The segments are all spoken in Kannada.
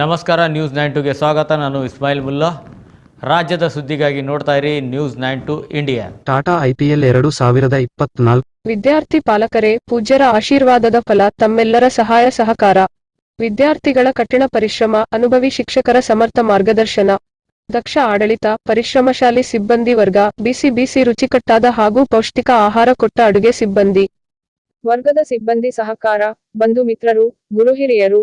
ನಮಸ್ಕಾರ ನ್ಯೂಸ್ ನೈನ್ ಟುಗೆ ಸ್ವಾಗತ. ನಾನು ಇಸ್ಮಾಯಿಲ್ ಮುಲ್ಲಾ. ರಾಜ್ಯದ ಸುದ್ದಿಗಾಗಿ ನೋಡ್ತಾ ಇರಿ news nine to India Tata IPL ಎರಡು ಸಾವಿರದ ಇಪ್ಪತ್ನಾಲ್ಕು. ವಿದ್ಯಾರ್ಥಿ ಪಾಲಕರೇ ಪೂಜ್ಯರ ಆಶೀರ್ವಾದದ ಫಲ ತಮ್ಮೆಲ್ಲರ ಸಹಾಯ ಸಹಕಾರ. ವಿದ್ಯಾರ್ಥಿಗಳ ಕಠಿಣ ಪರಿಶ್ರಮ ಅನುಭವಿ ಶಿಕ್ಷಕರ ಸಮರ್ಥ ಮಾರ್ಗದರ್ಶನ. ದಕ್ಷ ಆಡಳಿತ ಪರಿಶ್ರಮಶಾಲಿ ಸಿಬ್ಬಂದಿ ವರ್ಗ ಬಿಸಿ ಬಿಸಿ ರುಚಿಕಟ್ಟಾದ ಹಾಗೂ ಪೌಷ್ಟಿಕ ಆಹಾರ ಕೊಟ್ಟ ಅಡುಗೆ ಸಿಬ್ಬಂದಿ. ವರ್ಗದ ಸಿಬ್ಬಂದಿ ಸಹಕಾರ ಬಂಧು ಮಿತ್ರರು ಗುರು ಹಿರಿಯರು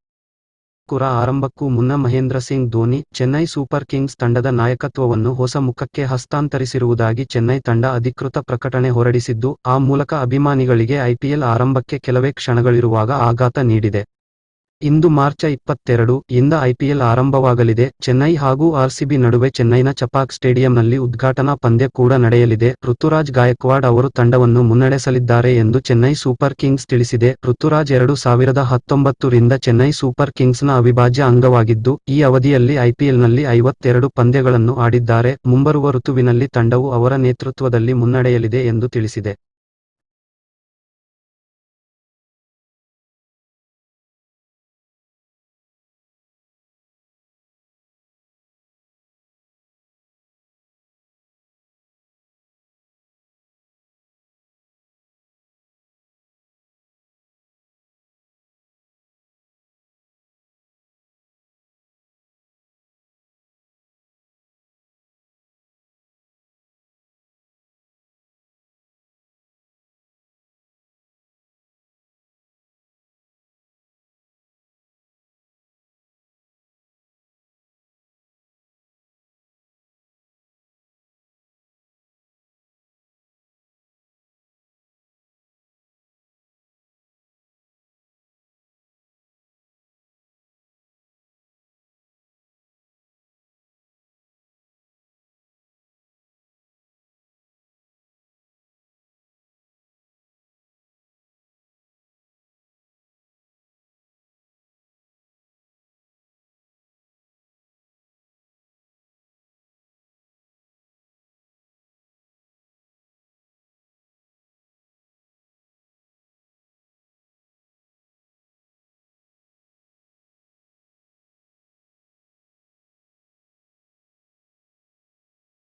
ಕುರ ಆರಂಭಕ್ಕೂ ಮುನ್ನ ಮಹೇಂದ್ರ ಸಿಂಗ್ ಧೋನಿ ಚೆನ್ನೈ ಸೂಪರ್ ಕಿಂಗ್ಸ್ ತಂಡದ ನಾಯಕತ್ವವನ್ನು ಹೊಸ ಮುಖಕ್ಕೆ ಹಸ್ತಾಂತರಿಸಿರುವುದಾಗಿ ಚೆನ್ನೈ ತಂಡ ಅಧಿಕೃತ ಪ್ರಕಟಣೆ ಹೊರಡಿಸಿದ್ದು, ಆ ಮೂಲಕ ಅಭಿಮಾನಿಗಳಿಗೆ ಐಪಿಎಲ್ ಆರಂಭಕ್ಕೆ ಕೆಲವೇ ಕ್ಷಣಗಳಿರುವಾಗ ಆಘಾತ ನೀಡಿದೆ. ಇಂದು ಮಾರ್ಚ್ ಇಪ್ಪತ್ತೆರಡು ಇಂದ ಐಪಿಎಲ್ ಆರಂಭವಾಗಲಿದೆ. ಚೆನ್ನೈ ಹಾಗೂ ಆರ್ಸಿಬಿ ನಡುವೆ ಚೆನ್ನೈನ ಚಪಾಕ್ ಸ್ಟೇಡಿಯಂನಲ್ಲಿ ಉದ್ಘಾಟನಾ ಪಂದ್ಯ ಕೂಡ ನಡೆಯಲಿದೆ. ಋತುರಾಜ್ ಗಾಯಕ್ವಾಡ್ ಅವರು ತಂಡವನ್ನು ಮುನ್ನಡೆಸಲಿದ್ದಾರೆ ಎಂದು ಚೆನ್ನೈ ಸೂಪರ್ ಕಿಂಗ್ಸ್ ತಿಳಿಸಿದೆ. ಋತುರಾಜ್ ಎರಡು ಸಾವಿರದ ಹತ್ತೊಂಬತ್ತು ರಿಂದ ಚೆನ್ನೈ ಸೂಪರ್ ಕಿಂಗ್ಸ್ನ ಅವಿಭಾಜ್ಯ ಅಂಗವಾಗಿದ್ದು, ಈ ಅವಧಿಯಲ್ಲಿ ಐಪಿಎಲ್ನಲ್ಲಿ ಐವತ್ತೆರಡು ಪಂದ್ಯಗಳನ್ನು ಆಡಿದ್ದಾರೆ. ಮುಂಬರುವ ಋತುವಿನಲ್ಲಿ ತಂಡವು ಅವರ ನೇತೃತ್ವದಲ್ಲಿ ಮುನ್ನಡೆಯಲಿದೆ ಎಂದು ತಿಳಿಸಿದೆ.